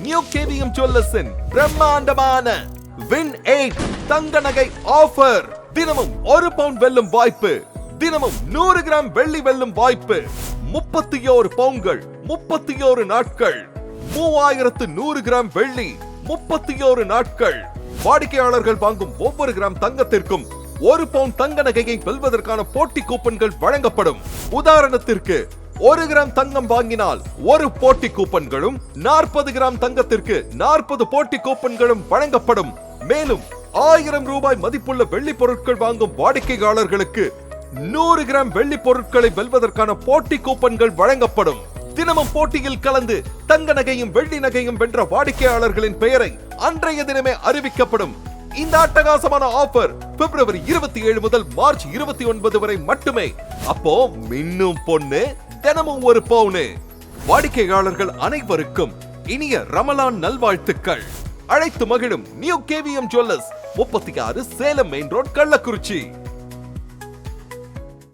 New KVM ஜுவல்லர்ஸின் பிரம்மாண்டமான win eight தங்க நகை ஆஃபர் தினமும் ஒரு பவுண்ட் வெல்லும் வாய்ப்பு. தினமும் நூறு கிராம் வெள்ளி வெல்லும் வாய்ப்பு. முப்பத்தி ஓரு பவுன்கள் முப்பத்தி ஓரு நாட்கள். மூவாயிரத்து நூறு கிராம் வெள்ளி முப்பத்தி ஓரு நாட்கள். வாடிக்கையாளர்கள் வாங்கும் ஒவ்வொரு கிராம் தங்கத்திற்கும் ஒரு பவுன் தங்க நகையை வெல்வதற்கான போட்டி கூப்பன்கள் வழங்கப்படும். உதாரணத்திற்கு ஒரு கிராம் தங்கம் வாங்கினால் ஒரு போட்டி கூப்பன்களும் நாற்பது கிராம் தங்கத்திற்கு நாற்பது போட்டி கூப்பன்களும் வழங்கப்படும். மேலும் ஆயிரம் ரூபாய் மதிப்புள்ள வெள்ளி பொருட்கள் வாங்கும் வாடிக்கையாளர்களுக்கு நூறு கிராம் வெள்ளி பொருட்களை வெல்வதற்கான போட்டி கூப்பன்கள் வழங்கப்படும். தினமும் போட்டியில் கலந்து தங்க நகையும் வெள்ளி நகையும் வென்ற வாடிக்கையாளர்களின் பெயரை அன்றைய தினமே அறிவிக்கப்படும். இந்த அட்டகாசமான ஆஃபர் பிப்ரவரி இருபத்தி ஏழு முதல் மார்ச் இருபத்தி ஒன்பது வரை மட்டுமே. அப்போ மின்னும் பொண்ணு தினமும் ஒரு பவுனு. வாடிக்கையாளர்கள் அனைவருக்கும் இனிய ரமலான் நல்வாழ்த்துக்கள். அழைத்து மகிழும் நியூ கேவிஎம் ஜுவல்லர்ஸ் முப்பத்தி ஆறு சேலம் மெயின் ரோட் கள்ளக்குறிச்சி.